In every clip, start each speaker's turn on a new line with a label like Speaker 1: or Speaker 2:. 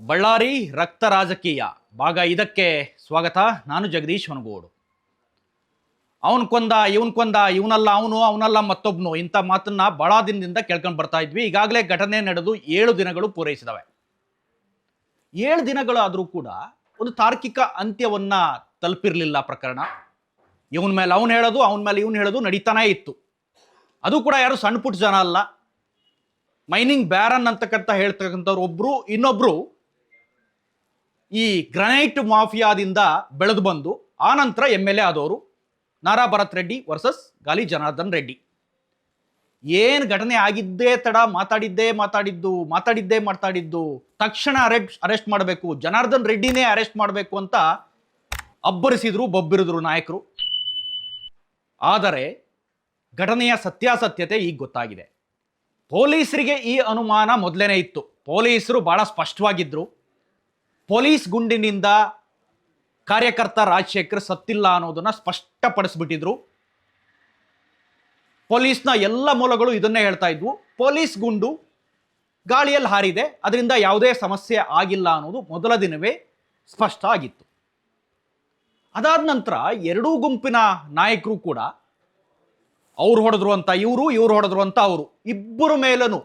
Speaker 1: ಬಳ್ಳಾರಿ ರಕ್ತ ರಾಜಕೀಯ. ಭಾಗ ಇದಕ್ಕೆ ಸ್ವಾಗತ. ನಾನು ಜಗದೀಶ್ ಹೊನಗೋಡು. ಅವನ್ ಕೊಂದ, ಇವನ್ ಕೊಂದ, ಇವನಲ್ಲ ಅವನು, ಅವನಲ್ಲ ಮತ್ತೊಬ್ನು ಇಂಥ ಮಾತನ್ನ ಬಹಳ ದಿನದಿಂದ ಕೇಳ್ಕೊಂಡು ಬರ್ತಾ ಇದ್ವಿ. ಈಗಾಗಲೇ ಘಟನೆ ನಡೆದು ಏಳು ದಿನಗಳು ಪೂರೈಸಿದವೆ. ಏಳು ದಿನಗಳಾದರೂ ಕೂಡ ಒಂದು ತಾರ್ಕಿಕ ಅಂತ್ಯವನ್ನ ತಲುಪಿರಲಿಲ್ಲ ಪ್ರಕರಣ. ಇವನ್ ಮೇಲೆ ಅವನು ಹೇಳೋದು, ಅವನ ಮೇಲೆ ಇವನು ಹೇಳೋದು ನಡೀತಾನೇ ಇತ್ತು. ಅದು ಕೂಡ ಯಾರು ಸಣ್ಣ ಪುಟ್ಟ ಜನ ಅಲ್ಲ. ಮೈನಿಂಗ್ ಬ್ಯಾರನ್ ಅಂತಕ್ಕಂಥ ಹೇಳ್ತಕ್ಕಂಥವ್ರು ಒಬ್ರು, ಇನ್ನೊಬ್ರು ಈ ಗ್ರನೈಟ್ ಮಾಫಿಯಾದಿಂದ ಬೆಳೆದು ಬಂದು ಆನಂತರ ನಂತರ ಎಂ ಎಲ್ ಎ ಆದವರು ನಾರಾ ಭರತ್ ರೆಡ್ಡಿ ವರ್ಸಸ್ ಗಾಲಿ ಜನಾರ್ದನ್ ರೆಡ್ಡಿ. ಏನು ಘಟನೆ ಆಗಿದ್ದೇ ತಡ, ಮಾತಾಡಿದ್ದೇ ಮಾತಾಡಿದ್ದು ಮಾತಾಡಿದ್ದೇ ಮಾತಾಡಿದ್ದು, ತಕ್ಷಣ ಅರೆಸ್ಟ್ ಅರೆಸ್ಟ್ ಮಾಡಬೇಕು, ಜನಾರ್ದನ್ ರೆಡ್ಡಿನೇ ಅರೆಸ್ಟ್ ಮಾಡಬೇಕು ಅಂತ ಅಬ್ಬರಿಸಿದ್ರು, ಬೊಬ್ಬಿರಿದ್ರು ನಾಯಕರು. ಆದರೆ ಘಟನೆಯ ಸತ್ಯಾಸತ್ಯತೆ ಈಗ ಗೊತ್ತಾಗಿದೆ. ಪೊಲೀಸರಿಗೆ ಈ ಅನುಮಾನ ಮೊದಲೇನೇ ಇತ್ತು. ಪೊಲೀಸರು ಬಹಳ ಸ್ಪಷ್ಟವಾಗಿದ್ರು. ಪೊಲೀಸ್ ಗುಂಡಿನಿಂದ ಕಾರ್ಯಕರ್ತ ರಾಜಶೇಖರ್ ಸತ್ತಿಲ್ಲ ಅನ್ನೋದನ್ನ ಸ್ಪಷ್ಟಪಡಿಸ್ಬಿಟ್ಟಿದ್ರು. ಪೊಲೀಸ್ನ ಎಲ್ಲ ಮೂಲಗಳು ಇದನ್ನೇ ಹೇಳ್ತಾ ಇದ್ವು. ಪೊಲೀಸ್ ಗುಂಡು ಗಾಳಿಯಲ್ಲಿ ಹಾರಿದೆ, ಅದರಿಂದ ಯಾವುದೇ ಸಮಸ್ಯೆ ಆಗಿಲ್ಲ ಅನ್ನೋದು ಮೊದಲ ದಿನವೇ ಸ್ಪಷ್ಟ ಆಗಿತ್ತು. ಅದಾದ ನಂತರ ಎರಡೂ ಗುಂಪಿನ ನಾಯಕರು ಕೂಡ ಅವ್ರು ಹೊಡೆದ್ರು ಅಂತ ಇವರು, ಇವ್ರು ಹೊಡೆದ್ರು ಅಂತ ಅವರು. ಇಬ್ಬರ ಮೇಲೂ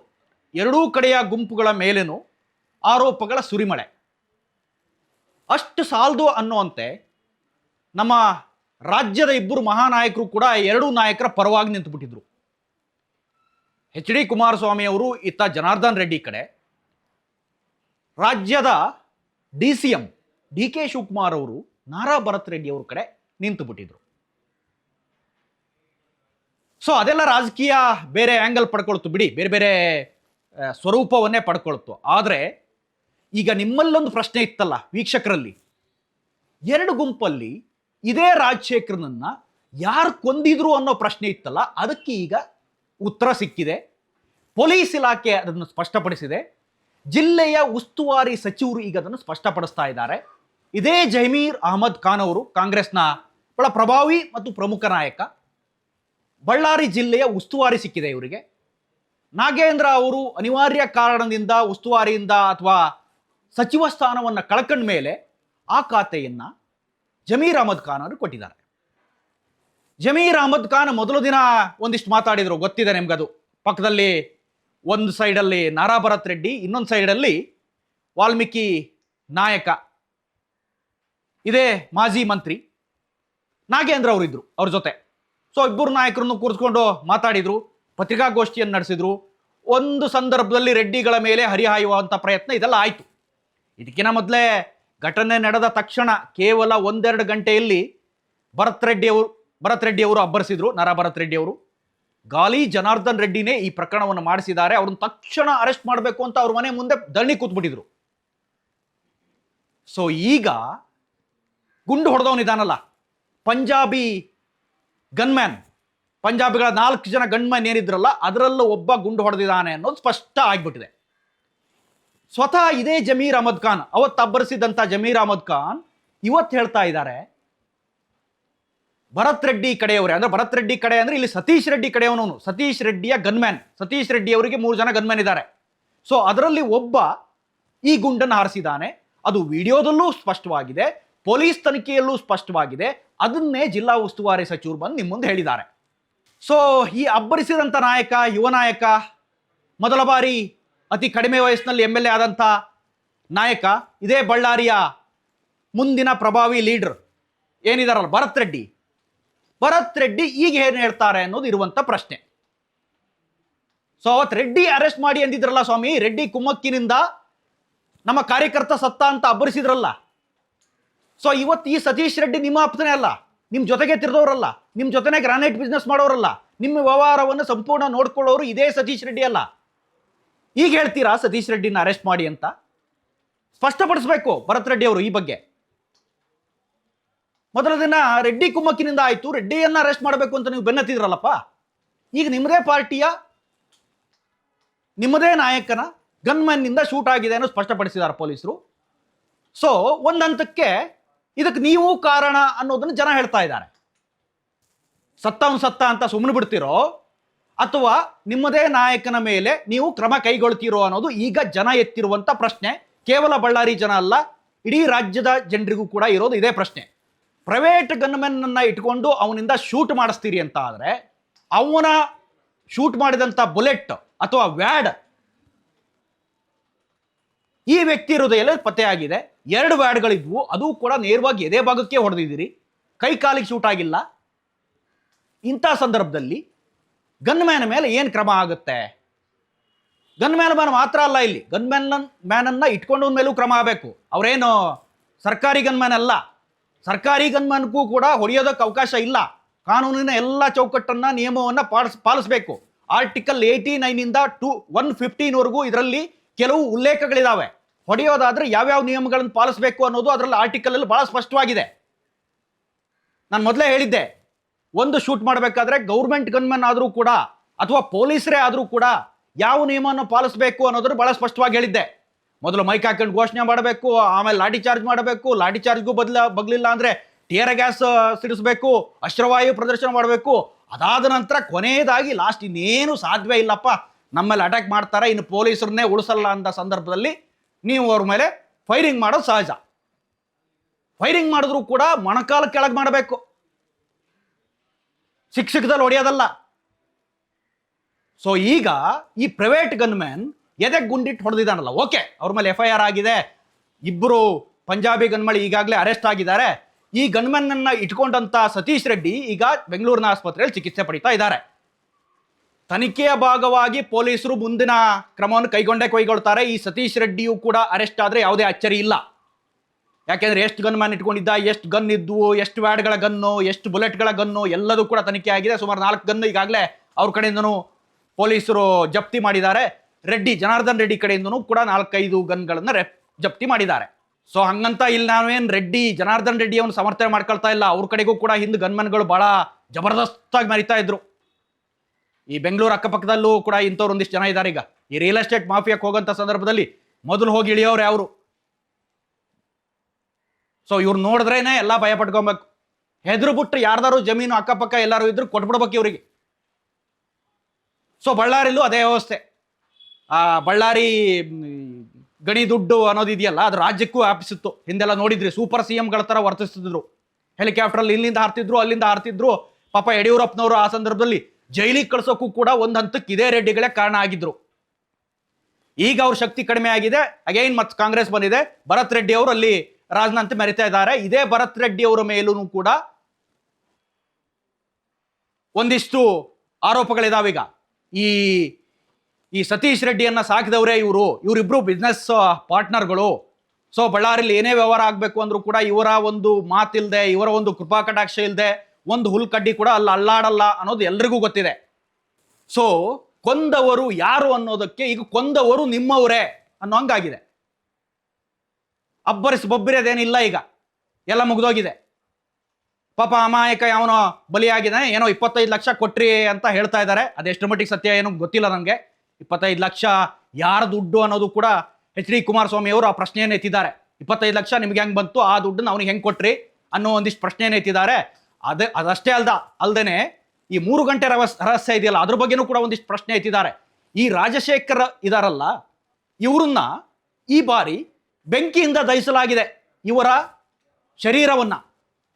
Speaker 1: ಎರಡೂ ಕಡೆಯ ಗುಂಪುಗಳ ಮೇಲೇನು ಆರೋಪಗಳ ಸುರಿಮಳೆ. ಅಷ್ಟು ಸಾಲದು ಅನ್ನುವಂತೆ ನಮ್ಮ ರಾಜ್ಯದ ಇಬ್ಬರು ಮಹಾನಾಯಕರು ಕೂಡ ಎರಡೂ ನಾಯಕರ ಪರವಾಗಿ ನಿಂತುಬಿಟ್ಟಿದ್ರು. ಎಚ್ ಡಿ ಕುಮಾರಸ್ವಾಮಿ ಅವರು, ಇತ್ತ ಜನಾರ್ದನ್ ರೆಡ್ಡಿ ಕಡೆ. ರಾಜ್ಯದ D C M, D K Shivakumar ಅವರು, ನಾರಾ ಭರತ್ ರೆಡ್ಡಿ ಅವ್ರ ಕಡೆ ನಿಂತು ಬಿಟ್ಟಿದ್ರು ಸೊ ಅದೆಲ್ಲ ರಾಜಕೀಯ ಬೇರೆ ಆ್ಯಂಗಲ್ ಪಡ್ಕೊಳ್ತು ಬಿಡಿ. ಬೇರೆ ಬೇರೆ ಸ್ವರೂಪವನ್ನೇ ಪಡ್ಕೊಳ್ತು. ಆದರೆ ಈಗ ನಿಮ್ಮಲ್ಲೊಂದು ಪ್ರಶ್ನೆ ಇತ್ತಲ್ಲ ವೀಕ್ಷಕರಲ್ಲಿ. ಎರಡು ಗುಂಪಲ್ಲಿ ಇದೇ ರಾಜಶೇಖರನನ್ನ ಯಾರು ಕೊಂದಿದ್ರು ಅನ್ನೋ ಪ್ರಶ್ನೆ ಇತ್ತಲ್ಲ, ಅದಕ್ಕೆ ಈಗ ಉತ್ತರ ಸಿಕ್ಕಿದೆ. ಪೊಲೀಸ್ ಇಲಾಖೆ ಅದನ್ನು ಸ್ಪಷ್ಟಪಡಿಸಿದೆ. ಜಿಲ್ಲೆಯ ಉಸ್ತುವಾರಿ ಸಚಿವರು ಈಗ ಅದನ್ನು ಸ್ಪಷ್ಟಪಡಿಸ್ತಾ ಇದ್ದಾರೆ. ಇದೇ ಜಮೀರ್ ಅಹಮದ್ ಖಾನ್ ಅವರು ಕಾಂಗ್ರೆಸ್ನ ಬಹಳ ಪ್ರಭಾವಿ ಮತ್ತು ಪ್ರಮುಖ ನಾಯಕ. ಬಳ್ಳಾರಿ ಜಿಲ್ಲೆಯ ಉಸ್ತುವಾರಿ ಸಿಕ್ಕಿದೆ ಇವರಿಗೆ. ನಾಗೇಂದ್ರ ಅವರು ಅನಿವಾರ್ಯ ಕಾರಣದಿಂದ ಉಸ್ತುವಾರಿಯಿಂದ ಅಥವಾ ಸಚಿವ ಸ್ಥಾನವನ್ನು ಕಳ್ಕೊಂಡ ಮೇಲೆ ಆ ಖಾತೆಯನ್ನು ಜಮೀರ್ ಅಹಮದ್ ಖಾನ್ ಅವರು ಕೊಟ್ಟಿದ್ದಾರೆ. ಜಮೀರ್ ಅಹಮದ್ ಖಾನ್ ಮೊದಲ ದಿನ ಒಂದಿಷ್ಟು ಮಾತಾಡಿದರು, ಗೊತ್ತಿದೆ ನಿಮ್ಗದು. ಪಕ್ಕದಲ್ಲಿ ಒಂದು ಸೈಡಲ್ಲಿ ನಾರಾಭರತ್ ರೆಡ್ಡಿ, ಇನ್ನೊಂದು ಸೈಡಲ್ಲಿ ವಾಲ್ಮೀಕಿ ನಾಯಕ. ಇದೇ ಮಾಜಿ ಮಂತ್ರಿ ನಾಗೇಂದ್ರ ಅವರಿದ್ರು ಅವ್ರ ಜೊತೆ. ಸೊ ಇಬ್ಬರು ನಾಯಕರನ್ನು ಕೂರಿಸ್ಕೊಂಡು ಮಾತಾಡಿದರು, ಪತ್ರಿಕಾಗೋಷ್ಠಿಯನ್ನು ನಡೆಸಿದ್ರು. ಒಂದು ಸಂದರ್ಭದಲ್ಲಿ ರೆಡ್ಡಿಗಳ ಮೇಲೆ ಹರಿಹಾಯುವಂಥ ಪ್ರಯತ್ನ ಇದೆಲ್ಲ ಆಯಿತು. ಇದಕ್ಕಿಂತ ಮೊದಲೇ ಘಟನೆ ನಡೆದ ತಕ್ಷಣ ಕೇವಲ ಒಂದೆರಡು ಗಂಟೆಯಲ್ಲಿ ಭರತ್ ರೆಡ್ಡಿ ಅವರು, ಭರತ್ ರೆಡ್ಡಿ ಅವರು ಅಬ್ಬರಿಸಿದ್ರು, ನರ ಭರತ್ ರೆಡ್ಡಿ ಅವರು. ಗಾಲಿ ಜನಾರ್ದನ್ ರೆಡ್ಡಿನೇ ಈ ಪ್ರಕರಣವನ್ನು ಮಾಡಿಸಿದ್ದಾರೆ. ಅವ್ರನ್ನ ತಕ್ಷಣ ಅರೆಸ್ಟ್ ಮಾಡಬೇಕು ಅಂತ ಅವ್ರ ಮನೆ ಮುಂದೆ ಧರಣಿ ಕೂತ್ಬಿಟ್ಟಿದ್ರು. ಸೊ ಈಗ ಗುಂಡು ಹೊಡೆದವನಿದಾನಲ್ಲ ಪಂಜಾಬಿ ಗನ್ಮ್ಯಾನ್, ಪಂಜಾಬಿಗಳ ನಾಲ್ಕು ಜನ ಗನ್ಮ್ಯಾನ್ ಏನಿದ್ರಲ್ಲ, ಅದರಲ್ಲೂ ಒಬ್ಬ ಗುಂಡು ಹೊಡೆದಿದ್ದಾನೆ ಅನ್ನೋದು ಸ್ಪಷ್ಟ ಆಗ್ಬಿಟ್ಟಿದೆ. ಸ್ವತಃ ಇದೇ ಜಮೀರ್ ಅಹಮದ್ ಖಾನ್ ಅವತ್ತು ಅಬ್ಬರಿಸಿದಂಥ ಜಮೀರ್ ಅಹಮದ್ ಖಾನ್ ಇವತ್ತು ಹೇಳ್ತಾ ಇದ್ದಾರೆ, ಭರತ್ ರೆಡ್ಡಿ ಕಡೆಯವರೇ, ಅಂದ್ರೆ ಭರತ್ ರೆಡ್ಡಿ ಕಡೆ ಅಂದ್ರೆ ಇಲ್ಲಿ ಸತೀಶ್ ರೆಡ್ಡಿ ಕಡೆಯವನು ಸತೀಶ್ ರೆಡ್ಡಿಯ ಗನ್ಮ್ಯಾನ್, ಸತೀಶ್ ರೆಡ್ಡಿ ಅವರಿಗೆ ಮೂರು ಜನ ಗನ್ಮ್ಯಾನ್ ಇದ್ದಾರೆ. ಸೊ ಅದರಲ್ಲಿ ಒಬ್ಬ ಈ ಗುಂಡನ್ನು ಹಾರಿಸಿದ್ದಾನೆ, ಅದು ವಿಡಿಯೋದಲ್ಲೂ ಸ್ಪಷ್ಟವಾಗಿದೆ, ಪೊಲೀಸ್ ತನಿಖೆಯಲ್ಲೂ ಸ್ಪಷ್ಟವಾಗಿದೆ, ಅದನ್ನೇ ಜಿಲ್ಲಾ ಉಸ್ತುವಾರಿ ಸಚಿವರು ಬಂದು ನಿಮ್ಮ ಮುಂದೆ ಹೇಳಿದ್ದಾರೆ. ಸೊ ಈ ಅಬ್ಬರಿಸಿದಂಥ ನಾಯಕ, ಯುವ ನಾಯಕ, ಮೊದಲ ಬಾರಿ ಅತಿ ಕಡಿಮೆ ವಯಸ್ಸಿನಲ್ಲಿ ಎಂ ಎಲ್ ಎ ಆದಂಥ ನಾಯಕ ಇದೇ ಬಳ್ಳಾರಿಯ ಮುಂದಿನ ಪ್ರಭಾವಿ ಲೀಡರ್. ಏನಿದಾರಲ್ಲ, ಭರತ್ ರೆಡ್ಡಿ. ಭರತ್ ರೆಡ್ಡಿ ಈಗ ಏನು ಹೇಳ್ತಾರೆ ಅನ್ನೋದು ಇರುವಂಥ ಪ್ರಶ್ನೆ. ಸೊ ಅವತ್ತು ರೆಡ್ಡಿ ಅರೆಸ್ಟ್ ಮಾಡಿ ಅಂದಿದ್ರಲ್ಲ ಸ್ವಾಮಿ, ರೆಡ್ಡಿ ಕುಮ್ಮಕ್ಕಿನಿಂದ ನಮ್ಮ ಕಾರ್ಯಕರ್ತ ಸತ್ತ ಅಂತ ಅಬ್ಬರಿಸಿದ್ರಲ್ಲ. ಸೊ ಇವತ್ತು ಈ ಸತೀಶ್ ರೆಡ್ಡಿ ನಿಮ್ಮ ಆಪ್ತನೇ ಅಲ್ಲ ನಿಮ್ಮ ಜೊತೆಗೆ ತಿರ್ದವರಲ್ಲ ನಿಮ್ಮ ಜೊತೆನೆ ಗ್ರಾನೈಟ್ ಬಿಸ್ನೆಸ್ ಮಾಡೋರಲ್ಲ, ನಿಮ್ಮ ವ್ಯವಹಾರವನ್ನು ಸಂಪೂರ್ಣ ನೋಡ್ಕೊಳ್ಳೋರು ಇದೇ ಸತೀಶ್ ರೆಡ್ಡಿ ಅಲ್ಲ. ಈಗ ಹೇಳ್ತೀರಾ ಸತೀಶ್ ರೆಡ್ಡಿನ ಅರೆಸ್ಟ್ ಮಾಡಿ ಅಂತ? ಸ್ಪಷ್ಟಪಡಿಸ್ಬೇಕು ಭರತ್ ರೆಡ್ಡಿ ಅವರು ಈ ಬಗ್ಗೆ. ಮೊದಲ ದಿನ ರೆಡ್ಡಿ ಕುಮ್ಮಕ್ಕಿನಿಂದ ಆಯ್ತು, ರೆಡ್ಡಿಯನ್ನ ಅರೆಸ್ಟ್ ಮಾಡಬೇಕು ಅಂತ ನೀವು ಬೆನ್ನತ್ತಿದ್ರಲ್ಲಪ್ಪ. ಈಗ ನಿಮ್ಮದೇ ಪಾರ್ಟಿಯ ನಿಮ್ಮದೇ ನಾಯಕನ ಗನ್ಮನ್ನಿಂದ ಶೂಟ್ ಆಗಿದೆ ಅನ್ನೋ ಸ್ಪಷ್ಟಪಡಿಸಿದ್ದಾರೆ ಪೊಲೀಸರು. ಸೊ ಒಂದು ಹಂತಕ್ಕೆ ಇದಕ್ಕೆ ನೀವು ಕಾರಣ ಅನ್ನೋದನ್ನು ಜನ ಹೇಳ್ತಾ ಇದ್ದಾರೆ. ಸತ್ತವನು ಸತ್ತ ಅಂತ ಸುಮ್ಮನೆ ಬಿಡ್ತಿರೋ ಅಥವಾ ನಿಮ್ಮದೇ ನಾಯಕನ ಮೇಲೆ ನೀವು ಕ್ರಮ ಕೈಗೊಳ್ತೀರೋ ಅನ್ನೋದು ಈಗ ಜನ ಎತ್ತಿರುವಂತ ಪ್ರಶ್ನೆ. ಕೇವಲ ಬಳ್ಳಾರಿ ಜನ ಅಲ್ಲ, ಇಡೀ ರಾಜ್ಯದ ಜನರಿಗೂ ಕೂಡ ಇರೋದು ಇದೇ ಪ್ರಶ್ನೆ. ಪ್ರೈವೇಟ್ ಗನ್ಮೆನ್ನನ್ನು ಇಟ್ಕೊಂಡು ಅವನಿಂದ ಶೂಟ್ ಮಾಡಿಸ್ತೀರಿ ಅಂತ ಆದರೆ, ಅವನ ಶೂಟ್ ಮಾಡಿದಂಥ ಬುಲೆಟ್ ಅಥವಾ ವ್ಯಾಡ್ ಈ ವ್ಯಕ್ತಿ ಹೃದಯದಲ್ಲಿ ಪತ್ತೆಯಾಗಿದೆ ಎರಡು ವ್ಯಾಡ್ಗಳಿದ್ವು, ಅದು ಕೂಡ ನೇರವಾಗಿ ಎದೆ ಭಾಗಕ್ಕೆ ಹೊಡೆದಿದ್ದೀರಿ. ಕೈ ಕಾಲಿಗೆ ಶೂಟ್ ಆಗಿಲ್ಲ. ಇಂಥ ಸಂದರ್ಭದಲ್ಲಿ ಗನ್ ಮ್ಯಾನ್ ಮೇಲೆ ಏನು ಕ್ರಮ ಆಗುತ್ತೆ? ಗನ್ ಮ್ಯಾನ್ ಮಾತ್ರ ಅಲ್ಲ ಇಲ್ಲಿ. ಗನ್ಮ್ಯಾನ್ ಮ್ಯಾನ್ ಮ್ಯಾನನ್ನ ಇಟ್ಕೊಂಡು ಮೇಲೂ ಕ್ರಮ ಆಗಬೇಕು. ಅವರೇನು ಸರ್ಕಾರಿ ಗನ್ ಮ್ಯಾನ್ ಅಲ್ಲ. ಸರ್ಕಾರಿ ಗನ್ ಮ್ಯಾನ್ಗೂ ಕೂಡ ಹೊಡೆಯೋದಕ್ಕೆ ಅವಕಾಶ ಇಲ್ಲ. ಕಾನೂನಿನ ಎಲ್ಲ ಚೌಕಟ್ಟನ್ನ, ನಿಯಮವನ್ನು ಪಾಲಿಸ್, ಪಾಲಿಸಬೇಕು. ಆರ್ಟಿಕಲ್ ಏಯ್ಟಿ ನೈನಿಂದ ಟು, ಒನ್ ಫಿಫ್ಟೀನ್ವರೆಗೂ ಇದರಲ್ಲಿ ಕೆಲವು ಉಲ್ಲೇಖಗಳಿದಾವೆ. ಹೊಡೆಯೋದಾದ್ರೆ ಯಾವ್ಯಾವ ನಿಯಮಗಳನ್ನು ಪಾಲಿಸಬೇಕು ಅನ್ನೋದು ಅದರಲ್ಲಿ ಆರ್ಟಿಕಲ್ ಅಲ್ಲಿ ಬಹಳ ಸ್ಪಷ್ಟವಾಗಿದೆ. ನಾನು ಮೊದಲೇ ಹೇಳಿದ್ದೆ. ಒಂದು ಶೂಟ್ ಮಾಡಬೇಕಾದ್ರೆ ಗೌರ್ಮೆಂಟ್ ಗನ್ಮನ್ ಆದರೂ ಕೂಡ ಅಥವಾ ಪೊಲೀಸರೇ ಆದರೂ ಕೂಡ ಯಾವ ನಿಯಮವನ್ನು ಪಾಲಿಸಬೇಕು ಅನ್ನೋದ್ರ ಬಹಳ ಸ್ಪಷ್ಟವಾಗಿ ಹೇಳಿದ್ದೆ. ಮೊದಲು ಮೈಕ್ ಹಾಕೊಂಡು ಘೋಷಣೆ ಮಾಡಬೇಕು, ಆಮೇಲೆ ಲಾಠಿ ಚಾರ್ಜ್ ಮಾಡಬೇಕು, ಲಾಠಿ ಚಾರ್ಜ್ಗೂ ಬದಲ ಬಗ್ಲಿಲ್ಲ ಅಂದರೆ ಟಿಯರ್ ಗ್ಯಾಸ್ ಸಿಡಿಸಬೇಕು, ಅಶ್ರವಾಯು ಪ್ರದರ್ಶನ ಮಾಡಬೇಕು. ಅದಾದ ನಂತರ ಕೊನೆಯದಾಗಿ ಲಾಸ್ಟ್ ಇನ್ನೇನು ಸಾಧ್ಯವೇ ಇಲ್ಲಪ್ಪ. ನಮ್ಮಲ್ಲಿ ಅಟ್ಯಾಕ್ ಮಾಡ್ತಾರೆ, ಇನ್ನು ಪೊಲೀಸರನ್ನೇ ಉಳಿಸಲ್ಲ ಅಂತ ಸಂದರ್ಭದಲ್ಲಿ ನೀವು ಅವ್ರ ಮೇಲೆ ಫೈರಿಂಗ್ ಮಾಡೋದು ಸಹಜ. ಫೈರಿಂಗ್ ಮಾಡಿದ್ರು ಕೂಡ ಮೊಣಕಾಲ ಕೆಳಗೆ ಮಾಡಬೇಕು. ಶಿಕ್ಷಕದಲ್ಲಿ ಹೊಡೆಯೋದಲ್ಲ. ಸೊ ಈಗ ಈ ಪ್ರೈವೇಟ್ ಗನ್ಮ್ಯಾನ್ ಎದೆ ಗುಂಡಿಟ್ಟು ಹೊಡೆದಿದ್ದಾನಲ್ಲ. ಓಕೆ ಅವ್ರ ಮೇಲೆ ಎಫ್ ಐ ಆರ್ ಆಗಿದೆ. ಇಬ್ಬರು ಪಂಜಾಬಿ ಗನ್ಮಳಿ ಈಗಾಗಲೇ ಅರೆಸ್ಟ್ ಆಗಿದ್ದಾರೆ. ಈ ಗನ್ಮ್ಯಾನ್ ಅನ್ನ ಇಟ್ಕೊಂಡಂತ ಸತೀಶ್ ರೆಡ್ಡಿ ಈಗ ಬೆಂಗಳೂರಿನ ಆಸ್ಪತ್ರೆಯಲ್ಲಿ ಚಿಕಿತ್ಸೆ ಪಡಿತಾ ಇದ್ದಾರೆ. ತನಿಖೆಯ ಭಾಗವಾಗಿ ಪೊಲೀಸರು ಮುಂದಿನ ಕ್ರಮವನ್ನು ಕೈಗೊಂಡೇ ಕೈಗೊಳ್ತಾರೆ. ಈ ಸತೀಶ್ ರೆಡ್ಡಿಯು ಕೂಡ ಅರೆಸ್ಟ್ ಆದರೆ ಯಾವುದೇ ಅಚ್ಚರಿ ಇಲ್ಲ. ಯಾಕೆಂದ್ರೆ ಎಷ್ಟು ಗನ್ ಮ್ಯಾನ್ ಇಟ್ಕೊಂಡಿದ್ದ, ಎಷ್ಟು ಗನ್ ಇದ್ವು ಎಷ್ಟು ವ್ಯಾಡ್ಗಳ ಗನ್ನು ಎಷ್ಟು ಬುಲೆಟ್ಗಳ ಗನ್ನು ಎಲ್ಲದೂ ಕೂಡ ತನಿಖೆ ಆಗಿದೆ. ಸುಮಾರು ನಾಲ್ಕು ಗನ್ನು ಈಗಾಗಲೇ ಅವ್ರ ಕಡೆಯಿಂದನೂ ಪೊಲೀಸರು ಜಪ್ತಿ ಮಾಡಿದ್ದಾರೆ. ರೆಡ್ಡಿ, ಜನಾರ್ದನ್ ರೆಡ್ಡಿ ಕಡೆಯಿಂದನೂ ಕೂಡ ನಾಲ್ಕೈದು ಗನ್ಗಳನ್ನು ಜಪ್ತಿ ಮಾಡಿದ್ದಾರೆ. ಸೊ ಹಂಗಂತ ಇಲ್ಲಿ ನಾವೇನು ರೆಡ್ಡಿ, ಜನಾರ್ದನ್ ರೆಡ್ಡಿ ಅವನು ಸಮರ್ಥನೆ ಮಾಡ್ಕೊಳ್ತಾ ಇಲ್ಲ. ಅವ್ರ ಕಡೆಗೂ ಕೂಡ ಹಿಂದೆ ಗನ್ಮನ್ಗಳು ಬಹಳ ಜಬರ್ದಸ್ತಾಗಿ ಮರಿತಾ ಇದ್ರು. ಈ ಬೆಂಗಳೂರು ಅಕ್ಕಪಕ್ಕದಲ್ಲೂ ಕೂಡ ಇಂಥವ್ರು ಒಂದಿಷ್ಟು ಜನ ಇದ್ದಾರೆ ಈಗ. ಈ ರಿಯಲ್ ಎಸ್ಟೇಟ್ ಮಾಫಿಯಾಕ್ಕೆ ಹೋಗೋಂಥ ಸಂದರ್ಭದಲ್ಲಿ ಮೊದಲು ಹೋಗಿ ಇಳಿಯೋರು ಯಾರು ಸೊ ಇವ್ರು ನೋಡಿದ್ರೇನೆ ಎಲ್ಲ ಭಯ ಪಟ್ಕೊಬೇಕು. ಹೆದ್ರು ಬಿಟ್ಟು ಯಾರ್ದಾರು ಜಮೀನು ಅಕ್ಕಪಕ್ಕ ಎಲ್ಲರೂ ಇದ್ರು ಕೊಟ್ಬಿಡ್ಬೇಕು ಇವರಿಗೆ. ಸೊ ಬಳ್ಳಾರಿಲೂ ಅದೇ ವ್ಯವಸ್ಥೆ. ಆ, ಬಳ್ಳಾರಿ ಗಣಿ ದುಡ್ಡು ಅನ್ನೋದಿದೆಯಲ್ಲ ಅದು ರಾಜ್ಯಕ್ಕೂ ವ್ಯಾಪಿಸಿತ್ತು. ಹಿಂದೆಲ್ಲ ನೋಡಿದ್ರಿ, ಸೂಪರ್ ಸಿ ಎಂಗಳ ಥರ ವರ್ತಿಸ್ತಿದ್ರು. ಹೆಲಿಕಾಪ್ಟ್ರಲ್ಲಿ ಇಲ್ಲಿಂದ ಹಾರ್ತಿದ್ರು, ಅಲ್ಲಿಂದ ಹಾರ್ತಿದ್ರು. ಪಾಪ ಯಡಿಯೂರಪ್ಪನವರು ಆ ಸಂದರ್ಭದಲ್ಲಿ ಜೈಲಿಗೆ ಕಳ್ಸೋಕ್ಕೂ ಕೂಡ ಒಂದು ಹಂತಕ್ಕೆ ಇದೇ ರೆಡ್ಡಿಗಳೇ ಕಾರಣ ಆಗಿದ್ರು. ಈಗ ಅವ್ರ ಶಕ್ತಿ ಕಡಿಮೆ ಆಗಿದೆ. ಅಗೈನ್ ಮತ್ತೆ ಕಾಂಗ್ರೆಸ್ ಬಂದಿದೆ. ಭರತ್ ರೆಡ್ಡಿ ಅವರು ಅಲ್ಲಿ ರಾಜನಂತೆ ಮೆರಿತಾ ಇದ್ದಾರೆ. ಇದೇ ಭರತ್ ರೆಡ್ಡಿ ಅವರ ಮೇಲೂ ಕೂಡ ಒಂದಿಷ್ಟು ಆರೋಪಗಳಿದಾವೀಗ ಈ ಈ ಸತೀಶ್ ರೆಡ್ಡಿಯನ್ನ ಸಾಕಿದವರೇ ಇವರು. ಇವರಿಬ್ರು ಬಿಸ್ನೆಸ್ ಪಾರ್ಟ್ನರ್ಗಳು ಸೊ ಬಳ್ಳಾರಿಲಿ ಏನೇ ವ್ಯವಹಾರ ಆಗಬೇಕು ಅಂದ್ರೂ ಕೂಡ ಇವರ ಒಂದು ಮಾತಿಲ್ದೆ, ಇವರ ಒಂದು ಕೃಪಾ ಕಟಾಕ್ಷ ಇಲ್ಲದೆ ಒಂದು ಹುಲ್ಕಡ್ಡಿ ಕೂಡ ಅಲ್ಲಿ ಅಲ್ಲಾಡಲ್ಲ ಅನ್ನೋದು ಎಲ್ರಿಗೂ ಗೊತ್ತಿದೆ. ಸೊ ಕೊಂದವರು ಯಾರು ಅನ್ನೋದಕ್ಕೆ ಈಗ ಕೊಂದವರು ನಿಮ್ಮವರೇ ಅನ್ನೋ ಹಂಗಾಗಿದೆ. ಅಬ್ಬರಿಸಿ ಬೊಬ್ಬಿರೋದೇನಿಲ್ಲ ಈಗ. ಎಲ್ಲ ಮುಗಿದೋಗಿದೆ. ಪಾಪ ಅಮಾಯಕ ಯಾವನೋ ಬಲಿಯಾಗಿದ್ದಾನೆ. ಏನೋ ಇಪ್ಪತ್ತೈದು ಲಕ್ಷ ಕೊಟ್ರಿ ಅಂತ ಹೇಳ್ತಾ ಇದ್ದಾರೆ. ಅದೆಷ್ಟು ಮಟ್ಟಿಗೆ ಸತ್ಯ ಏನೋ ಗೊತ್ತಿಲ್ಲ ನನಗೆ. ಇಪ್ಪತ್ತೈದು ಲಕ್ಷ ಯಾರ ದುಡ್ಡು ಅನ್ನೋದು ಕೂಡ ಎಚ್ ಡಿ ಕುಮಾರಸ್ವಾಮಿ ಅವರು ಆ ಪ್ರಶ್ನೆಯನ್ನು ಎತ್ತಿದ್ದಾರೆ. ಇಪ್ಪತ್ತೈದು ಲಕ್ಷ ನಿಮ್ಗೆ ಹೆಂಗೆ ಬಂತು? ಆ ದುಡ್ಡನ್ನ ಅವ್ನಿಗೆ ಹೆಂಗೆ ಕೊಟ್ರಿ? ಅನ್ನೋ ಒಂದಿಷ್ಟು ಪ್ರಶ್ನೆಯನ್ನು ಎತ್ತಿದ್ದಾರೆ. ಅದೇ, ಅದಷ್ಟೇ ಅಲ್ದ ಅಲ್ಲದೆ ಈ ಮೂರು ಗಂಟೆ ರಹಸ್, ರಹಸ್ಯ ಇದೆಯಲ್ಲ, ಅದ್ರ ಬಗ್ಗೆನೂ ಕೂಡ ಒಂದಿಷ್ಟು ಪ್ರಶ್ನೆ ಎತ್ತಿದ್ದಾರೆ. ಈ ರಾಜಶೇಖರ್ ಇದಾರಲ್ಲ, ಇವ್ರನ್ನ ಈ ಬಾರಿ ಬೆಂಕಿಯಿಂದ ದಹಿಸಲಾಗಿದೆ. ಇವರ ಶರೀರವನ್ನು.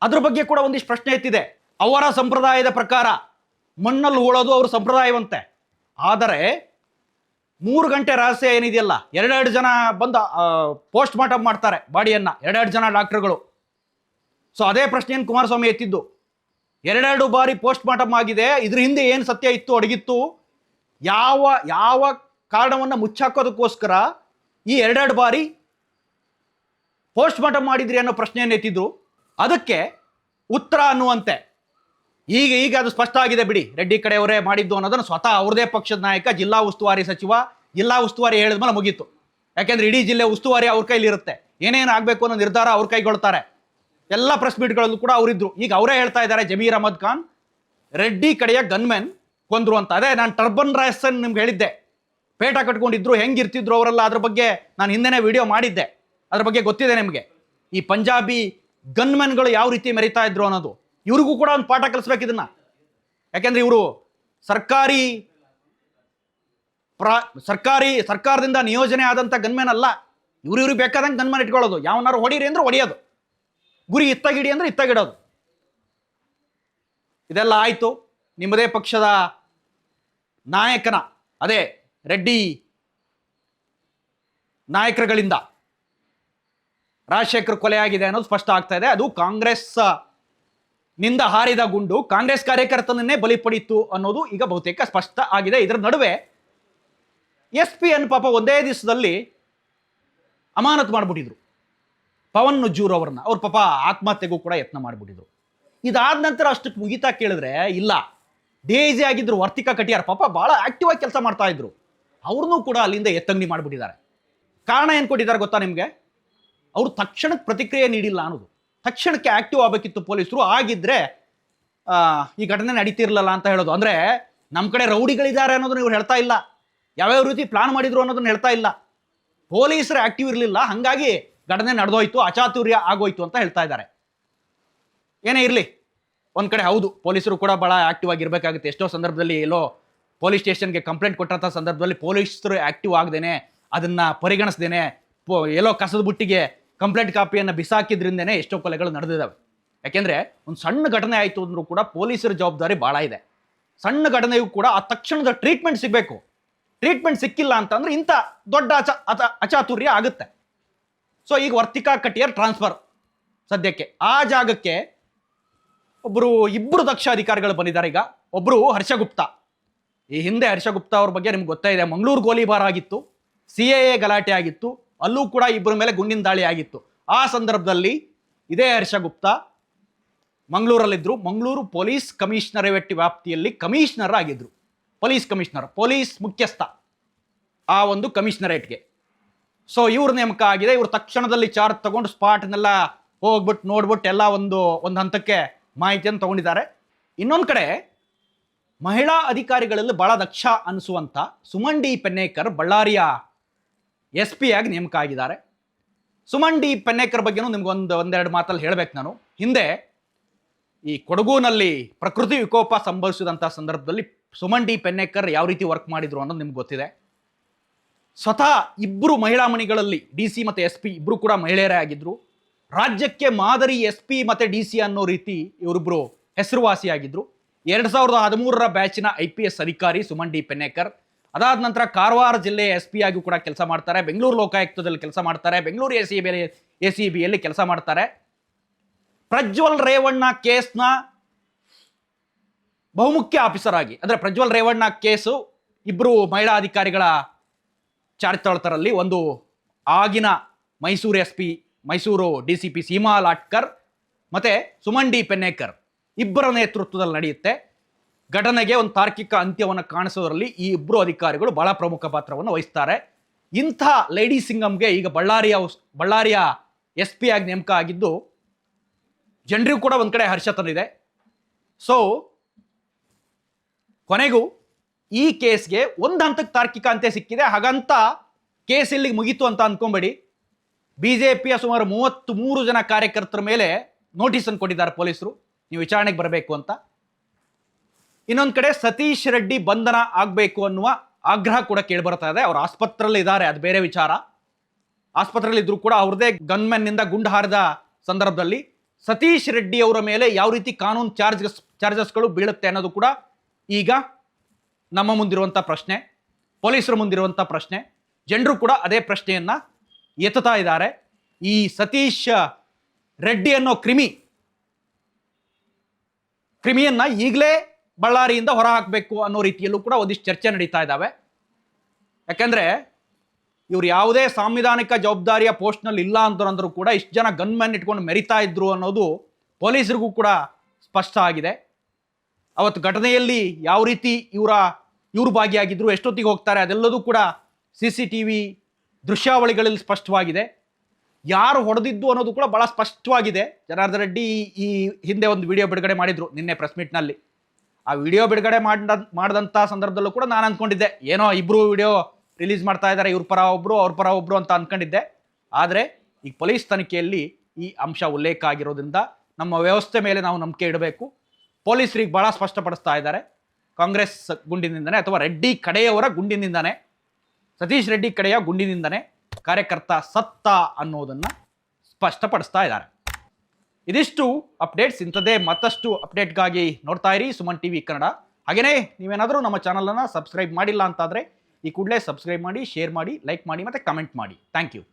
Speaker 1: ಅದ್ರ ಬಗ್ಗೆ ಕೂಡ ಒಂದಿಷ್ಟು ಪ್ರಶ್ನೆ ಎತ್ತಿದೆ. ಅವರ ಸಂಪ್ರದಾಯದ ಪ್ರಕಾರ ಮಣ್ಣಲ್ಲಿ ಹೂಳೋದು ಅವ್ರ ಸಂಪ್ರದಾಯವಂತೆ. ಆದರೆ ಮೂರು ಗಂಟೆ ರಹಸ್ಯ ಏನಿದೆಯಲ್ಲ, ಎರಡೆರಡು ಜನ ಬಂದು ಪೋಸ್ಟ್ ಮಾರ್ಟಮ್ ಮಾಡ್ತಾರೆ ಬಾಡಿಯನ್ನು. ಎರಡೆರಡು ಜನ ಡಾಕ್ಟರ್ಗಳು. ಸೊ, ಅದೇ ಪ್ರಶ್ನೆಯನ್ನು ಕುಮಾರಸ್ವಾಮಿ ಎತ್ತಿದ್ದು. ಎರಡೆರಡು ಬಾರಿ ಪೋಸ್ಟ್ ಮಾರ್ಟಮ್ ಆಗಿದೆ. ಇದ್ರ ಹಿಂದೆ ಏನು ಸತ್ಯ ಇತ್ತು, ಅಡಗಿತ್ತು? ಯಾವ ಯಾವ ಕಾರಣವನ್ನು ಮುಚ್ಚಾಕೋದಕ್ಕೋಸ್ಕರ ಈ ಎರಡೆರಡು ಬಾರಿ ಪೋಸ್ಟ್ ಮಾರ್ಟಮ್ ಮಾಡಿದ್ರಿ ಅನ್ನೋ ಪ್ರಶ್ನೆಯನ್ನು ಎತ್ತಿದ್ರು. ಅದಕ್ಕೆ ಉತ್ತರ ಅನ್ನುವಂತೆ. ಈಗ ಈಗ ಅದು ಸ್ಪಷ್ಟ ಆಗಿದೆ ಬಿಡಿ. ರೆಡ್ಡಿ ಕಡೆಯವರೇ ಮಾಡಿದ್ದು ಅನ್ನೋದನ್ನು ಸ್ವತಃ ಅವ್ರದೇ ಪಕ್ಷದ ನಾಯಕ, ಜಿಲ್ಲಾ ಉಸ್ತುವಾರಿ ಸಚಿವ, ಜಿಲ್ಲಾ ಉಸ್ತುವಾರಿ ಹೇಳಿದ್ಮೇಲೆ ಮುಗೀತು. ಯಾಕೆಂದ್ರೆ ಇಡೀ ಜಿಲ್ಲೆ ಉಸ್ತುವಾರಿ ಅವ್ರ ಕೈಲಿರುತ್ತೆ ಏನೇನು ಆಗಬೇಕು ಅನ್ನೋ ನಿರ್ಧಾರ ಅವ್ರ ಕೈಗೊಳ್ತಾರೆ. ಎಲ್ಲ ಪ್ರೆಸ್ ಮೀಟ್ಗಳಲ್ಲೂ ಕೂಡ ಅವರಿದ್ರು. ಈಗ ಅವರೇ ಹೇಳ್ತಾ ಇದ್ದಾರೆ, ಜಮೀರ್ ಅಹಮದ್ ಖಾನ್, ರೆಡ್ಡಿ ಕಡೆಯ ಗನ್ಮೆನ್ ಕೊಂದ್ರು ಅಂತ. ಅದೇ ನಾನು ಟರ್ಬನ್ ರಾಯಸನ್ ನಿಮ್ಗೆ ಹೇಳಿದ್ದೆ. ಪೇಟ ಕಟ್ಕೊಂಡಿದ್ರು ಹೆಂಗಿರ್ತಿದ್ರು ಅವರೆಲ್ಲ ಅದ್ರ ಬಗ್ಗೆ ನಾನು ಹಿಂದೆನೇ ವಿಡಿಯೋ ಮಾಡಿದ್ದೆ. ಅದ್ರ ಬಗ್ಗೆ ಗೊತ್ತಿದೆ ನಿಮಗೆ? ಈ ಪಂಜಾಬಿ ಗನ್ಮೆನ್ಗಳು ಯಾವ ರೀತಿ ಮೆರಿತಾ ಇದ್ರು ಅನ್ನೋದು. ಇವ್ರಿಗೂ ಕೂಡ ಒಂದು ಪಾಠ ಕಲಿಸ್ಬೇಕು ಇದನ್ನ. ಯಾಕೆಂದ್ರೆ ಇವರು ಸರ್ಕಾರಿ ಪ್ರಾ, ಸರ್ಕಾರಿ ಸರ್ಕಾರದಿಂದ ನಿಯೋಜನೆ ಆದಂಥ ಗನ್ಮೆನ್ ಅಲ್ಲ. ಇವ್ರು ಇವ್ರಿಗೆ ಬೇಕಾದಂಗೆ ಗನ್ಮನ್ ಇಟ್ಕೊಳ್ಳೋದು. ಯಾವನಾರು ಹೊಡೀರಿ ಅಂದ್ರೆ ಹೊಡೆಯೋದು. ಗುರಿ ಇತ್ತಾಗಿಡಿ ಅಂದ್ರೆ ಇತ್ತಾಗಿಡೋದು. ಇದೆಲ್ಲ ಆಯಿತು. ನಿಮ್ಮದೇ ಪಕ್ಷದ ನಾಯಕನ, ಅದೇ ರೆಡ್ಡಿ ನಾಯಕರುಗಳಿಂದ. ರಾಜಶೇಖರ್ ಕೊಲೆ ಆಗಿದೆ ಅನ್ನೋದು ಸ್ಪಷ್ಟ ಆಗ್ತಾ ಇದೆ. ಅದು ಕಾಂಗ್ರೆಸ್ನಿಂದ ಹಾರಿದ ಗುಂಡು. ಕಾಂಗ್ರೆಸ್ ಕಾರ್ಯಕರ್ತನನ್ನೇ ಬಲಿ ಪಡಿತು ಅನ್ನೋದು ಈಗ ಬಹುತೇಕ ಸ್ಪಷ್ಟ ಆಗಿದೆ. ಇದರ ನಡುವೆ ಎಸ್ ಪಿ ಎನ್ ಪಾಪ ಒಂದೇ ದಿವಸದಲ್ಲಿ ಅಮಾನತು ಮಾಡಿಬಿಟ್ಟಿದ್ರು. ಪವನ್ ನುಜ್ಜೂರ್ ಅವ್ರನ್ನ. ಅವ್ರ ಪಾಪ ಆತ್ಮಹತ್ಯೆಗೂ ಕೂಡ ಯತ್ನ ಮಾಡಿಬಿಟ್ಟಿದ್ರು. ಇದಾದ ನಂತರ ಅಷ್ಟಕ್ಕೆ ಮುಗಿತಾ ಕೇಳಿದ್ರೆ, ಇಲ್ಲ ಡೇಜಿ ಆಗಿದ್ರು, ವರ್ತಿಕಾ ಕಟಿಯಾರ್ ಪಾಪ ಭಾಳ ಆಕ್ಟಿವ್ ಆಗಿ ಕೆಲಸ ಮಾಡ್ತಾ ಇದ್ರು. ಅವ್ರನ್ನೂ ಕೂಡ ಅಲ್ಲಿಂದ ಎತ್ತಂಗಡಿ ಮಾಡಿಬಿಟ್ಟಿದ್ದಾರೆ. ಕಾರಣ ಏನು ಕೊಟ್ಟಿದ್ದಾರೆ ಗೊತ್ತಾ ನಿಮಗೆ? ಅವರು ತಕ್ಷಣಕ್ಕೆ ಪ್ರತಿಕ್ರಿಯೆ ನೀಡಿಲ್ಲ ಅನ್ನೋದು. ತಕ್ಷಣಕ್ಕೆ ಆಕ್ಟಿವ್ ಆಗಬೇಕಿತ್ತು ಪೊಲೀಸರು, ಆಗಿದ್ರೆ ಈ ಘಟನೆ ನಡೀತಿರ್ಲಲ್ಲ ಅಂತ ಹೇಳೋದು. ಅಂದರೆ ನಮ್ಮ ಕಡೆ ರೌಡಿಗಳಿದ್ದಾರೆ ಅನ್ನೋದನ್ನ ಇವ್ರು ಹೇಳ್ತಾ ಇಲ್ಲ. ಯಾವ್ಯಾವ ರೀತಿ ಪ್ಲಾನ್ ಮಾಡಿದ್ರು ಅನ್ನೋದನ್ನ ಹೇಳ್ತಾ ಇಲ್ಲ. ಪೊಲೀಸರು ಆಕ್ಟಿವ್ ಇರಲಿಲ್ಲ, ಹಾಗಾಗಿ ಘಟನೆ ನಡೆದೋಯ್ತು, ಅಚಾತುರ್ಯ ಆಗೋಯ್ತು ಅಂತ ಹೇಳ್ತಾ ಇದ್ದಾರೆ. ಏನೇ ಇರಲಿ, ಒಂದು ಕಡೆ ಹೌದು, ಪೊಲೀಸರು ಕೂಡ ಭಾಳ ಆಕ್ಟಿವ್ ಆಗಿರಬೇಕಾಗುತ್ತೆ. ಎಷ್ಟೋ ಸಂದರ್ಭದಲ್ಲಿ ಎಲ್ಲೋ ಪೊಲೀಸ್ ಸ್ಟೇಷನ್ಗೆ ಕಂಪ್ಲೇಂಟ್ ಕೊಟ್ಟಂಥ ಸಂದರ್ಭದಲ್ಲಿ ಪೊಲೀಸರು ಆಕ್ಟಿವ್ ಆಗದೇನೆ, ಅದನ್ನು ಪರಿಗಣಿಸ್ದೇನೆ, ಪೊ, ಎಲ್ಲೋ ಕಸದ ಬುಟ್ಟಿಗೆ ಕಂಪ್ಲೇಂಟ್ ಕಾಪಿಯನ್ನು ಬಿಸಾಕಿದ್ರಿಂದನೇ ಎಷ್ಟೋ ಕೊಲೆಗಳು ನಡೆದಿದ್ದಾವೆ ಯಾಕೆಂದರೆ ಒಂದು ಸಣ್ಣ ಘಟನೆ ಆಯಿತು ಅಂದರೂ ಕೂಡ ಪೊಲೀಸರ ಜವಾಬ್ದಾರಿ ಭಾಳ ಇದೆ. ಸಣ್ಣ ಘಟನೆಯೂ ಕೂಡ ಆ ತಕ್ಷಣದ ಟ್ರೀಟ್ಮೆಂಟ್ ಸಿಗಬೇಕು. ಟ್ರೀಟ್ಮೆಂಟ್ ಸಿಕ್ಕಿಲ್ಲ ಅಂತಂದ್ರೆ ಇಂಥ ದೊಡ್ಡ ಅಚ ಅಚ- ಅಚಾತುರ್ಯ ಆಗುತ್ತೆ. ಸೊ ಈಗ ವರ್ತಿಕಾ ಕಟಿಯರ್ ಟ್ರಾನ್ಸ್ಫರ್ ಸದ್ಯಕ್ಕೆ. ಆ ಜಾಗಕ್ಕೆ ಒಬ್ಬರು ಇಬ್ಬರು ದಕ್ಷ ಅಧಿಕಾರಿಗಳು ಬಂದಿದ್ದಾರೆ ಈಗ. ಒಬ್ಬರು ಹರ್ಷಗುಪ್ತಾ. ಈ ಹಿಂದೆ ಹರ್ಷಗುಪ್ತಾ ಅವ್ರ ಬಗ್ಗೆ ನಿಮ್ಗೆ ಗೊತ್ತೇ ಇದೆ. ಮಂಗಳೂರು ಗೋಲಿಬಾರ್ ಆಗಿತ್ತು. ಸಿ ಎ ಎ ಗಲಾಟೆ ಆಗಿತ್ತು. ಅಲ್ಲೂ ಕೂಡ ಇಬ್ಬರ ಮೇಲೆ ಗುಂಡಿನ ದಾಳಿ ಆಗಿತ್ತು. ಆ ಸಂದರ್ಭದಲ್ಲಿ ಇದೇ ಹರ್ಷಗುಪ್ತಾ ಮಂಗಳೂರಲ್ಲಿದ್ದರು ಮಂಗಳೂರು ಪೊಲೀಸ್ ಕಮಿಷನರೇಟ್ ವ್ಯಾಪ್ತಿಯಲ್ಲಿ ಕಮಿಷನರ್ ಆಗಿದ್ದರು ಪೊಲೀಸ್ ಕಮಿಷನರ್, ಪೊಲೀಸ್ ಮುಖ್ಯಸ್ಥ ಆ ಒಂದು ಕಮಿಷನರೇಟ್ಗೆ. ಸೊ ಇವ್ರ ನೇಮಕ ಆಗಿದೆ. ಇವರು ತಕ್ಷಣದಲ್ಲಿ ಚಾರ್ಜ್ ತಗೊಂಡು ಸ್ಪಾಟ್ನೆಲ್ಲ ಹೋಗ್ಬಿಟ್ಟು ನೋಡ್ಬಿಟ್ಟು ಎಲ್ಲ ಒಂದು ಒಂದು ಹಂತಕ್ಕೆ ಮಾಹಿತಿಯನ್ನು ತಗೊಂಡಿದ್ದಾರೆ. ಇನ್ನೊಂದು ಕಡೆ ಮಹಿಳಾ ಅಧಿಕಾರಿಗಳಲ್ಲಿ ಬಹಳ ದಕ್ಷ ಅನಿಸುವಂಥ ಸುಮಂಡಿ ಪೆನ್ನೇಕರ್ ಬಳ್ಳಾರಿಯ ಎಸ್ ಪಿ ಆಗಿ ನೇಮಕ ಆಗಿದ್ದಾರೆ ಸುಮನ್ ಡಿ. ಪೆನ್ನೇಕರ್ ಬಗ್ಗೆನೂ ನಿಮ್ಗೆ ಒಂದು, ಒಂದೆರಡು ಮಾತಲ್ಲಿ ಹೇಳಬೇಕು ನಾನು. ಹಿಂದೆ ಈ ಕೊಡಗುನಲ್ಲಿ ಪ್ರಕೃತಿ ವಿಕೋಪ ಸಂಭವಿಸಿದಂಥ ಸಂದರ್ಭದಲ್ಲಿ ಸುಮನ್ ಡಿ. ಪೆನ್ನೇಕರ್ ಯಾವ ರೀತಿ ವರ್ಕ್ ಮಾಡಿದ್ರು ಅನ್ನೋದು ನಿಮ್ಗೆ ಗೊತ್ತಿದೆ. ಸ್ವತಃ ಇಬ್ಬರು ಮಹಿಳಾ ಮಣಿಗಳಲ್ಲಿ ಡಿ ಸಿ ಮತ್ತು ಎಸ್ ಪಿ ಇಬ್ಬರು ಕೂಡ ಮಹಿಳೆಯರೇ ಆಗಿದ್ರು. ರಾಜ್ಯಕ್ಕೆ ಮಾದರಿ ಎಸ್ ಪಿ ಮತ್ತು ಡಿ ಸಿ ಅನ್ನೋ ರೀತಿ ಇವರಿಬ್ಬರು ಹೆಸರುವಾಸಿಯಾಗಿದ್ದರು ಎರಡು ಸಾವಿರದ ಹದಿಮೂರರ ಬ್ಯಾಚಿನ ಐ ಪಿ ಎಸ್ ಅಧಿಕಾರಿ ಸುಮನ್ ಡಿ. ಪೆನ್ನೇಕರ್. ಅದಾದ ನಂತರ ಕಾರವಾರ ಜಿಲ್ಲೆ ಎಸ್ ಪಿ ಆಗಿಯೂ ಕೂಡ ಕೆಲಸ ಮಾಡ್ತಾರೆ. ಬೆಂಗಳೂರು ಲೋಕಾಯುಕ್ತದಲ್ಲಿ ಕೆಲಸ ಮಾಡ್ತಾರೆ. Bengaluru A C B A C ಬಿಯಲ್ಲಿ ಕೆಲಸ ಮಾಡ್ತಾರೆ. ಪ್ರಜ್ವಲ್ ರೇವಣ್ಣ ಕೇಸ್ನ ಬಹುಮುಖ್ಯ ಆಫೀಸರ್ ಆಗಿ, ಅಂದರೆ ಪ್ರಜ್ವಲ್ ರೇವಣ್ಣ ಕೇಸು ಇಬ್ಬರು ಮಹಿಳಾ ಅಧಿಕಾರಿಗಳ ಚಾರ್ಜ್ ಒಂದು ಆಗಿನ Mysuru S P Mysuru D C P Seema Latkar ಮತ್ತು ಸುಮನ್ ಡಿ ಪೆನ್ನೇಕರ್ ಇಬ್ಬರ ನೇತೃತ್ವದಲ್ಲಿ ನಡೆಯುತ್ತೆ. ಘಟನೆಗೆ ಒಂದು ತಾರ್ಕಿಕ ಅಂತ್ಯವನ್ನು ಕಾಣಿಸೋದ್ರಲ್ಲಿ ಈ ಇಬ್ಬರು ಅಧಿಕಾರಿಗಳು ಬಹಳ ಪ್ರಮುಖ ಪಾತ್ರವನ್ನು ವಹಿಸ್ತಾರೆ. ಇಂಥ ಲೇಡಿ ಸಿಂಗಮ್ಗೆ ಈಗ ಬಳ್ಳಾರಿಯ ಬಳ್ಳಾರಿಯ ಎಸ್ ಪಿ ಆಗಿ ನೇಮಕ ಆಗಿದ್ದು, ಜನರಿಗೂ ಕೂಡ ಒಂದು ಕಡೆ ಹರ್ಷ ತಂದಿದೆ. ಸೊ ಕೊನೆಗೂ ಈ ಕೇಸ್ಗೆ ಒಂದು ಹಂತಕ್ಕೆ ತಾರ್ಕಿಕ ಅಂತ್ಯ ಸಿಕ್ಕಿದೆ. ಹಾಗಂತ ಕೇಸ್ ಇಲ್ಲಿಗೆ ಮುಗೀತು ಅಂತ ಅಂದ್ಕೊಂಬೇಡಿ ಬಿ ಜೆ ಪಿಯ ಸುಮಾರು ಮೂವತ್ತು ಮೂರು ಜನ ಕಾರ್ಯಕರ್ತರ ಮೇಲೆ ನೋಟಿಸನ್ನು ಕೊಟ್ಟಿದ್ದಾರೆ ಪೊಲೀಸರು. ನೀವು ವಿಚಾರಣೆಗೆ ಬರಬೇಕು ಅಂತ. ಇನ್ನೊಂದು ಕಡೆ ಸತೀಶ್ ರೆಡ್ಡಿ ಬಂಧನ ಆಗಬೇಕು ಅನ್ನುವ ಆಗ್ರಹ ಕೂಡ ಕೇಳಿಬರ್ತಾ ಇದೆ. ಅವ್ರು ಆಸ್ಪತ್ರೆಯಲ್ಲಿ ಇದ್ದಾರೆ ಅದು ಬೇರೆ ವಿಚಾರ. ಆಸ್ಪತ್ರೆಯಲ್ಲಿ ಇದ್ರು ಕೂಡ ಅವ್ರದೇ ಗನ್ಮೆನ್ನಿಂದ ಗುಂಡು ಹಾರಿದ ಸಂದರ್ಭದಲ್ಲಿ ಸತೀಶ್ ರೆಡ್ಡಿ ಅವರ ಮೇಲೆ ಯಾವ ರೀತಿ ಕಾನೂನು ಚಾರ್ಜಸ್ ಚಾರ್ಜಸ್ಗಳು ಬೀಳುತ್ತೆ ಅನ್ನೋದು ಕೂಡ ಈಗ ನಮ್ಮ ಮುಂದಿರುವಂಥ ಪ್ರಶ್ನೆ, ಪೊಲೀಸರ ಮುಂದಿರುವಂಥ ಪ್ರಶ್ನೆ. ಜನರು ಕೂಡ ಅದೇ ಪ್ರಶ್ನೆಯನ್ನ ಎತ್ತುತ್ತಾ ಇದ್ದಾರೆ. ಈ ಸತೀಶ್ ರೆಡ್ಡಿ ಅನ್ನೋ ಕ್ರಿಮಿ, ಕ್ರಿಮಿಯನ್ನು ಈಗಲೇ ಬಳ್ಳಾರಿಯಿಂದ ಹೊರ ಹಾಕಬೇಕು ಅನ್ನೋ ರೀತಿಯಲ್ಲೂ ಕೂಡ ಒಂದಿಷ್ಟು ಚರ್ಚೆ ನಡೀತಾ ಇದ್ದಾವೆ ಯಾಕೆಂದರೆ ಇವ್ರು ಯಾವುದೇ ಸಾಂವಿಧಾನಿಕ ಜವಾಬ್ದಾರಿಯ ಪೋಸ್ಟ್ನಲ್ಲಿ ಇಲ್ಲ ಅಂತಂದ್ರೂ ಕೂಡ ಇಷ್ಟು ಜನ ಗನ್ಮ್ಯಾನ್ ಇಟ್ಕೊಂಡು ಮೆರಿತಾ ಇದ್ರು ಅನ್ನೋದು ಪೊಲೀಸರಿಗೂ ಕೂಡ ಸ್ಪಷ್ಟ ಆಗಿದೆ. ಅವತ್ತು ಘಟನೆಯಲ್ಲಿ ಯಾವ ರೀತಿ ಇವರ, ಇವರು ಭಾಗಿಯಾಗಿದ್ರು, ಎಷ್ಟೊತ್ತಿಗೆ ಹೋಗ್ತಾರೆ ಅದೆಲ್ಲದೂ ಕೂಡ ಸಿ ಸಿ ಟಿ ವಿ ದೃಶ್ಯಾವಳಿಗಳಲ್ಲಿ ಸ್ಪಷ್ಟವಾಗಿದೆ. ಯಾರು ಹೊಡೆದಿದ್ದು ಅನ್ನೋದು ಕೂಡ ಬಹಳ ಸ್ಪಷ್ಟವಾಗಿದೆ. ಜನಾರ್ದನ್ ರೆಡ್ಡಿ ಈ ಹಿಂದೆ ಒಂದು ವಿಡಿಯೋ ಬಿಡುಗಡೆ ಮಾಡಿದ್ರು ನಿನ್ನೆ ಪ್ರೆಸ್ ಮೀಟ್ನಲ್ಲಿ. ಆ ವಿಡಿಯೋ ಬಿಡುಗಡೆ ಮಾಡಿದ ಮಾಡಿದಂಥ ಸಂದರ್ಭದಲ್ಲೂ ಕೂಡ ನಾನು ಅಂದ್ಕೊಂಡಿದ್ದೆ ಏನೋ ಇಬ್ಬರು ವಿಡಿಯೋ ರಿಲೀಸ್ ಮಾಡ್ತಾ ಇದ್ದಾರೆ ಇವ್ರ ಪರ ಒಬ್ಬರು ಅವ್ರ ಪರ ಒಬ್ಬರು ಅಂತ ಅಂದ್ಕೊಂಡಿದ್ದೆ ಆದರೆ ಈ ಪೊಲೀಸ್ ತನಿಖೆಯಲ್ಲಿ ಈ ಅಂಶ ಉಲ್ಲೇಖ ಆಗಿರೋದ್ರಿಂದ ನಮ್ಮ ವ್ಯವಸ್ಥೆ ಮೇಲೆ ನಾವು ನಂಬಿಕೆ ಇಡಬೇಕು. ಪೊಲೀಸರಿಗೆ ಭಾಳ ಸ್ಪಷ್ಟಪಡಿಸ್ತಾ ಇದ್ದಾರೆ. ಕಾಂಗ್ರೆಸ್ ಗುಂಡಿನಿಂದನೇ ಅಥವಾ ರೆಡ್ಡಿ ಕಡೆಯವರ ಗುಂಡಿನಿಂದನೇ, ಸತೀಶ್ ರೆಡ್ಡಿ ಕಡೆಯ ಗುಂಡಿನಿಂದನೇ ಕಾರ್ಯಕರ್ತ ಸತ್ತ ಅನ್ನೋದನ್ನು ಸ್ಪಷ್ಟಪಡಿಸ್ತಾ ಇದ್ದಾರೆ. ಇದಿಷ್ಟು ಅಪ್ಡೇಟ್ಸ್ ಇಂಥದ್ದೇ ಮತ್ತಷ್ಟು ಅಪ್ಡೇಟ್ಗಾಗಿ ನೋಡ್ತಾ ಇರಿ ಸುಮನ್ ಟಿವಿ ಕನ್ನಡ. ಹಾಗೇನೇ, ನೀವೇನಾದರೂ ನಮ್ಮ ಚಾನಲನ್ನು ಸಬ್ಸ್ಕ್ರೈಬ್ ಮಾಡಿಲ್ಲ ಅಂತಾದರೆ, ಈ ಕೂಡಲೇ ಸಬ್ಸ್ಕ್ರೈಬ್ ಮಾಡಿ ಶೇರ್ ಮಾಡಿ ಲೈಕ್ ಮಾಡಿ ಮತ್ತು ಕಮೆಂಟ್ ಮಾಡಿ. Thank you